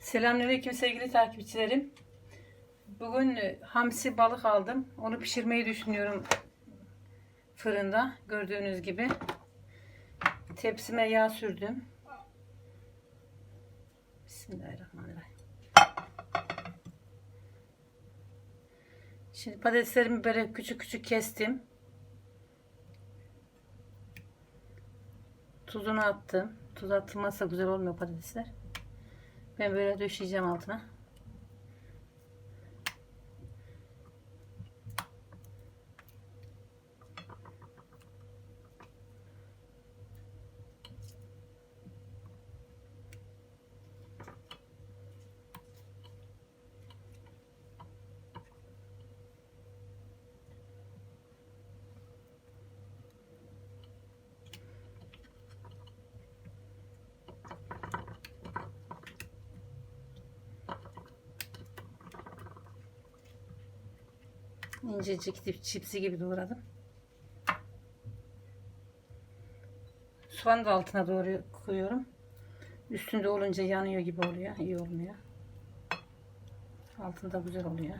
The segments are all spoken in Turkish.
Selamünaleyküm sevgili takipçilerim. Bugün e, hamsi balık aldım. Onu pişirmeyi düşünüyorum fırında. Gördüğünüz gibi. Tepsime yağ sürdüm. Bismillahirrahmanirrahim. Şimdi patateslerimi böyle küçük küçük kestim. Tuzunu attım. Tuz atılmazsa güzel olmuyor patatesler. Ben böyle döşeyeceğim altına. İncecik dip çipsi gibi doğradım. Soğanı da altına doğru koyuyorum. Üstünde olunca yanıyor gibi oluyor. İyi olmuyor. Altında güzel oluyor.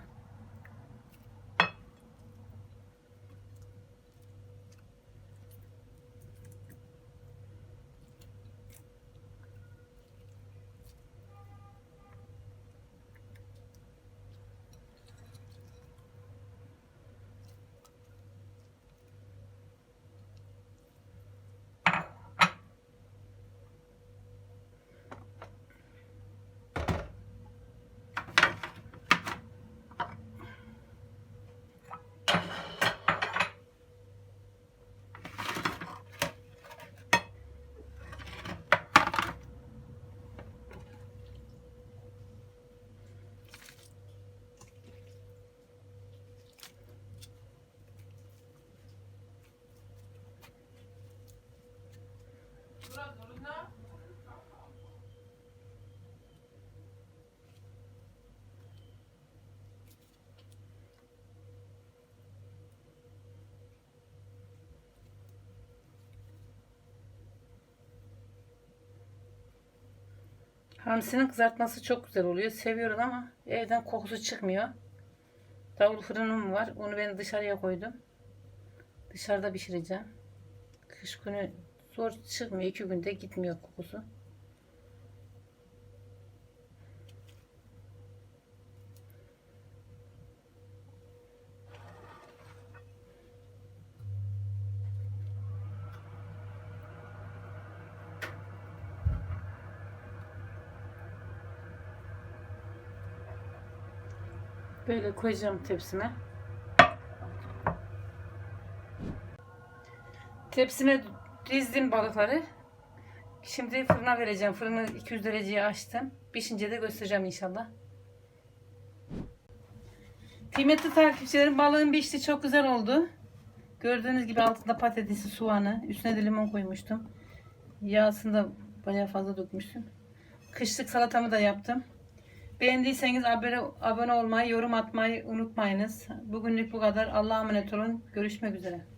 Hamsinin kızartması çok güzel oluyor. Seviyorum ama evden kokusu çıkmıyor. Davul fırınım var. Onu ben dışarıya koydum. Dışarıda pişireceğim. Kış günü zor çıkmıyor. iki günde gitmiyor kokusu. Böyle koyacağım tepsime. Tepsime dizdim balıkları. Şimdi fırına vereceğim. Fırını 200 dereceye açtım. Pişince de göstereceğim inşallah. Kıymetli takipçilerim balığın pişti. Çok güzel oldu. Gördüğünüz gibi altında patatesi, soğanı. Üstüne de limon koymuştum. Yağsını da bayağı fazla dökmüştüm. Kışlık salatamı da yaptım. Beğendiyseniz abone, abone olmayı, yorum atmayı unutmayınız. Bugünlük bu kadar. Allah'a emanet olun. Görüşmek üzere.